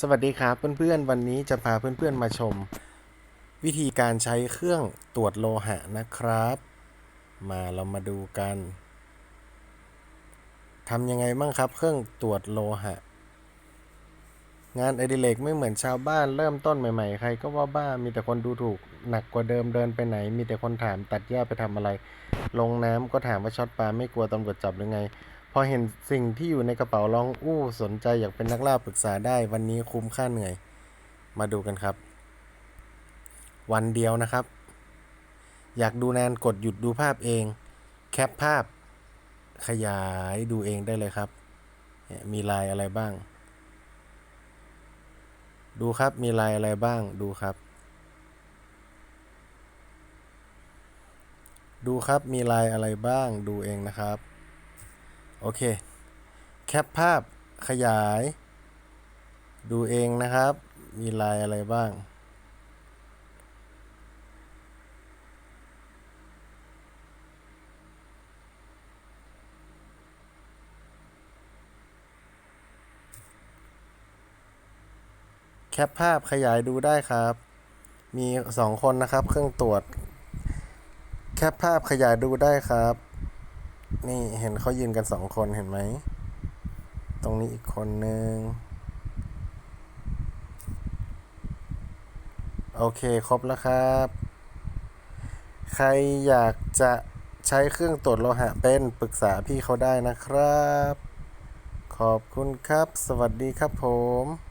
สวัสดีครับเพื่อนๆ วันนี้จะพาเพื่อนๆมาชม วิธีการใช้เครื่องตรวจโลหะนะครับ มาเรามาดูกันทำยังไงบ้างครับ เครื่องตรวจโลหะ งานอดิเรกไม่เหมือนชาวบ้านเริ่มต้นใหม่ๆ ใครก็ว่าบ้ามีแต่คนดูถูกหนักกว่าเดิมเดินไปไหน มีแต่คนถามตัดหญ้าไปทำอะไร ลงน้ำก็ถามว่าช็อตปลาไม่กลัวตำรวจจับหรือไง อเห็นสิ่งที่อยู่ในกระเป๋าร้องอู้สนใจอยากเป็นนักล่าปรึกษาได้ วันนี้คุ้มค่าเหนื่อย มาดูกันครับ วันเดียวนะครับ อยากดูนานกดหยุดดูภาพเอง แคปภาพ ขยายดูเองได้เลยครับ มีลายอะไรบ้าง ดูครับมีลายอะไรบ้างดูครับ ดูครับมีลายอะไรบ้างดูเองนะครับ โอเค แคปภาพขยาย ดูเองนะครับ มีลายอะไรบ้าง แคปภาพขยายดูได้ครับ มีสองคนนะครับ เครื่องตรวจ แคปภาพขยายดูได้ครับ นี่เห็นเขายืนกันสองคนเห็นไหม ตรงนี้อีกคนนึง โอเค ครบแล้วครับ ใครอยากจะใช้เครื่องตรวจโลหะเป็นปรึกษาพี่เขาได้นะครับ ขอบคุณครับ สวัสดีครับผม